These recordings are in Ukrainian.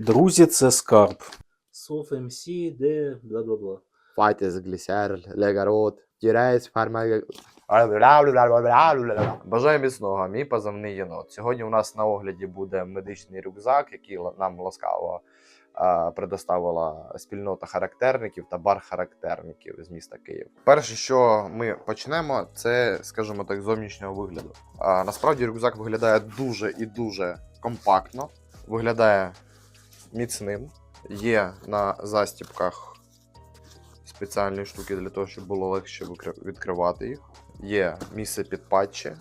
Друзі, це скарб. Соф МС, де бла-бла-бла. Файтес, глісер, легарот, тірець, фарма. Бажаю міцного, мій позивний єнот. Сьогодні у нас на огляді буде медичний рюкзак, який нам ласкаво предоставила спільнота характерників та бар характерників з міста Київ. Перше, що ми почнемо, це, скажімо так, зовнішнього вигляду. Насправді рюкзак виглядає дуже і дуже компактно, виглядає міцним. Є на застіпках спеціальні штуки для того, щоб було легше відкривати їх. Є місце під патчі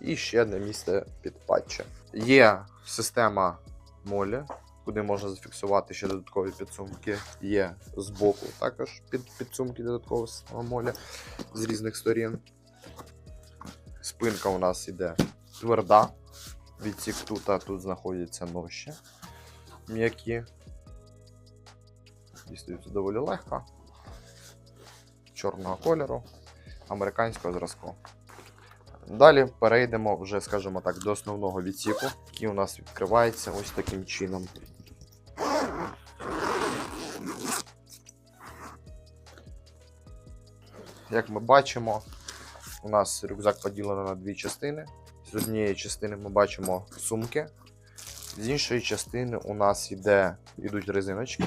і ще одне місце під патчі. Є система молі, куди можна зафіксувати ще додаткові підсумки. Є збоку також під підсумки додаткова система молі з різних сторін. Спинка у нас іде тверда. Відсік тут, а тут знаходяться ножі м'які. Дістаються доволі легко. Чорного кольору, американського зразку. Далі перейдемо вже, скажімо так, до основного відсіку, який у нас відкривається ось таким чином. Як ми бачимо, у нас рюкзак поділений на дві частини. З однієї частини ми бачимо сумки, з іншої частини у нас йде, йдуть резиночки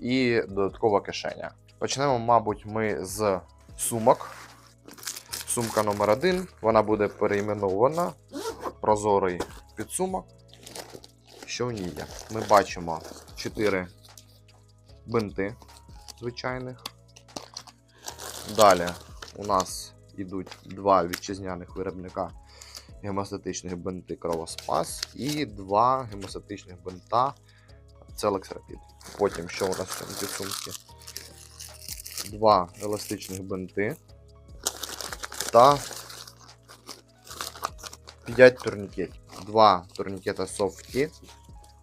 і додаткова кишеня. Почнемо, мабуть, ми з сумок. Сумка номер один. Вона буде перейменована. Прозорий підсумок. Що в ній є? Ми бачимо 4 бинти звичайних. Далі у нас йдуть два вітчизняних виробника гемостатичних бинти Кровоспас і два гемостатичних бинта Целекс Rapid. Потім, що у нас в цьому підсумці? Два еластичних бинти та 5 турнікетів. Два турнікета Softy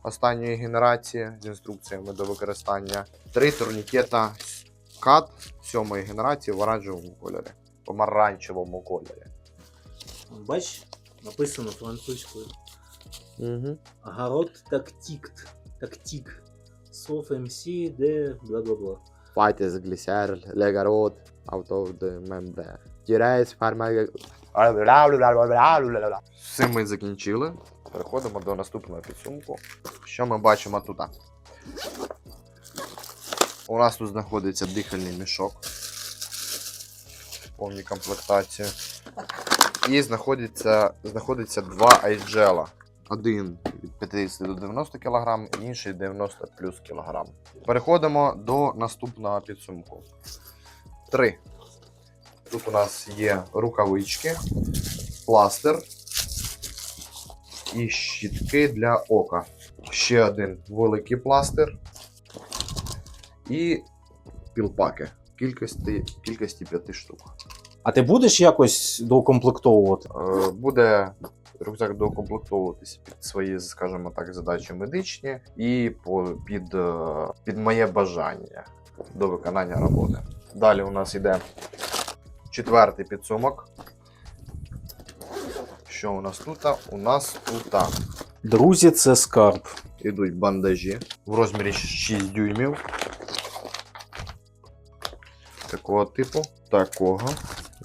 останньої генерації з інструкціями до використання. Три турнікета CAT сьомої генерації в оранжевому кольорі. Помаранчевому кольорі. Бач, написано французькою. Угу. Гарот тактикт. Тактик. Соф МС, де бла-бла-бла. Файтес, глісер, легарот, авто де мембре. Тірець, фарма. З цим ми закінчили. Переходимо до наступного підсумку. Що ми бачимо тут? У нас тут знаходиться дихальний мішок. Повній комплектації. І знаходиться, знаходиться два айджела. Один від 50 до 90 кг, інший 90 плюс кг. Переходимо до наступного підсумку. Три. Тут у нас є рукавички, пластир і щітки для ока. Ще один великий пластир і пілпаки. Кількості, кількості 5 штук. А ти будеш якось доукомплектовувати? Е, Буде рюкзак доукомплектовуватися під свої, скажімо так, задачі медичні і по, під, е, під моє бажання до виконання роботи. Далі у нас йде четвертий підсумок. Що у нас тут? У нас тут Друзі, це скарб. ідуть бандажі в розмірі 6 дюймів. Такого типу. Такого.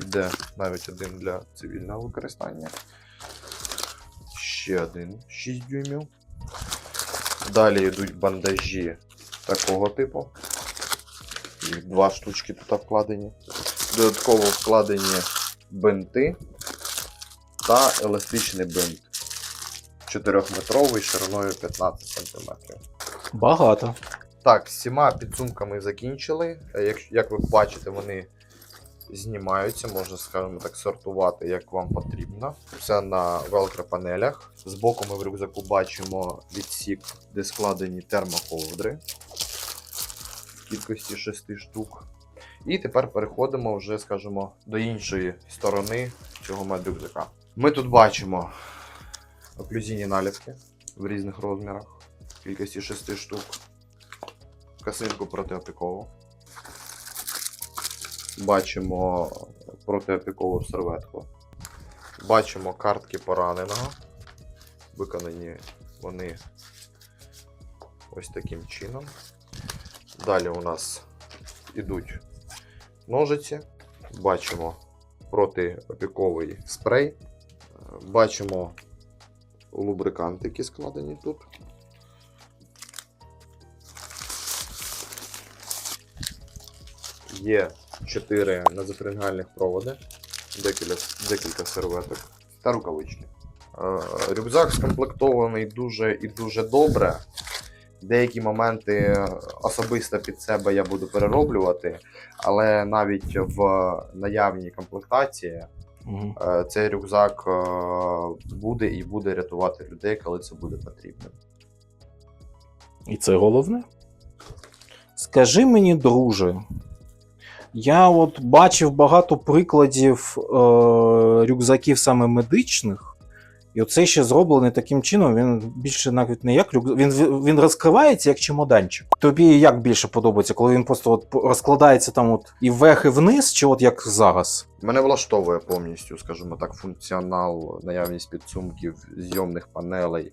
Йде навіть один для цивільного використання. Ще один 6 дюймів. Далі йдуть бандажі такого типу. Їх два штучки тут вкладені. Додатково вкладені бинти та еластичний бинт. 4-метровий шириною 15 см. Багато. Так, з всіма підсумками закінчили. Е, Як, як ви бачите, вони знімаються, можна, скажімо так, сортувати, як вам потрібно. Все на велкро-панелях. Збоку ми в рюкзаку бачимо відсік, де складені термоковдри в кількості 6 штук. І тепер переходимо вже, скажімо, до іншої сторони цього медрюкзака. Ми тут бачимо оклюзійні наліпки в різних розмірах в кількості 6 штук касинку протиопікову. Бачимо протиопікову серветку. Бачимо картки пораненого. Виконані вони ось таким чином. Далі у нас ідуть ножиці. Бачимо протиопіковий спрей. Бачимо лубриканти, які складені тут. Є 4 назофрингальних проводи, декілька, декілька серветок та рукавички. Е, Рюкзак скомплектований дуже і дуже добре. Деякі моменти особисто під себе я буду перероблювати, але навіть в наявній комплектації Угу. цей рюкзак е, буде і буде рятувати людей, коли це буде потрібно. І це головне. Скажи мені, друже, я от бачив багато прикладів е, рюкзаків саме медичних, і оцей ще зроблений таким чином, він більше навіть не як рюкзак, він, він розкривається як чемоданчик. Тобі як більше подобається, коли він просто от розкладається там от і вверх, і вниз, чи от як зараз? Мене влаштовує повністю, скажімо так, функціонал, наявність підсумків, зйомних панелей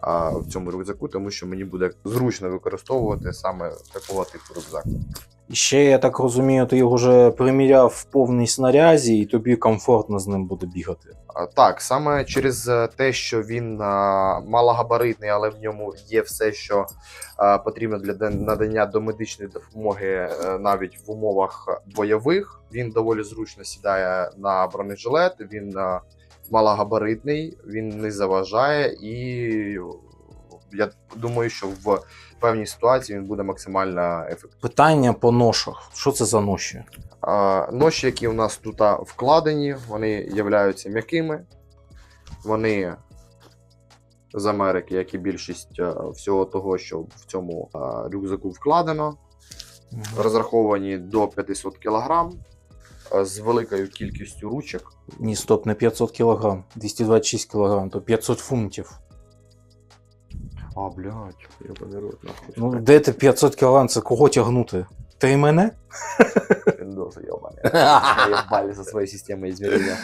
а, в цьому рюкзаку, тому що мені буде зручно використовувати саме такого типу рюкзак. Ще, я так розумію, ти його вже приміряв в повній снарязі, і тобі комфортно з ним буде бігати. Так, саме через е, те, що він а, малогабаритний, але в ньому є все, що а, потрібно для надання домедичної допомоги е, навіть в умовах бойових. Він доволі зручно сідає на бронежилет, він малогабаритний, він не заважає, і я думаю, що в певній ситуації він буде максимально ефективним. Питання по ношах. Що це за ноші? А, Ноші, які у нас тут вкладені, вони являються м'якими. Вони з Америки, як і більшість всього того, що в цьому рюкзаку вкладено, розраховані до 500 кг з великою кількістю ручок. Ні, стоп, не 500 кг, 226 кг, то 500 фунтів. А, блядь, я подарую нахуй. Ну, де ти 500 кг, це кого тягнути? Ти мене? Windows, ёбаний. Заебали со своєю системою измерения.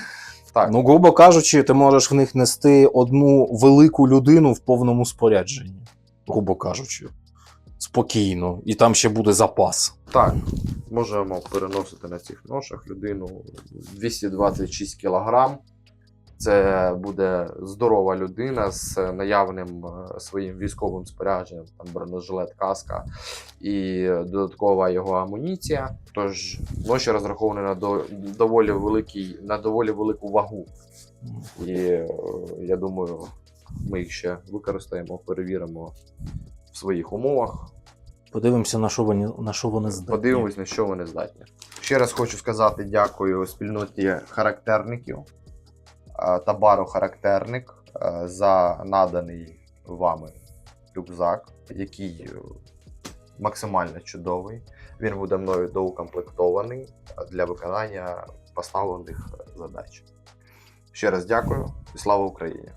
Так, Ну, грубо кажучи, ти можеш в них нести одну велику людину в повному спорядженні. Грубо кажучи. Спокійно. І там ще буде запас. Так, можемо переносити на цих ношах людину 226 кг. Це буде здорова людина з наявним е, своїм військовим спорядженням, там бронежилет, каска і додаткова його амуніція. Тож ноші розраховані на до- доволі великий, на доволі велику вагу. І е, я думаю, ми їх ще використаємо, перевіримо в своїх умовах. Подивимося, на що вони, на що вони здатні. Подивимось, на що вони здатні. Ще раз хочу сказати дякую спільноті характерників е, та бару характерник е, за наданий вами рюкзак, який е, максимально чудовий. Він буде мною доукомплектований для виконання поставлених задач. Ще раз дякую і слава Україні!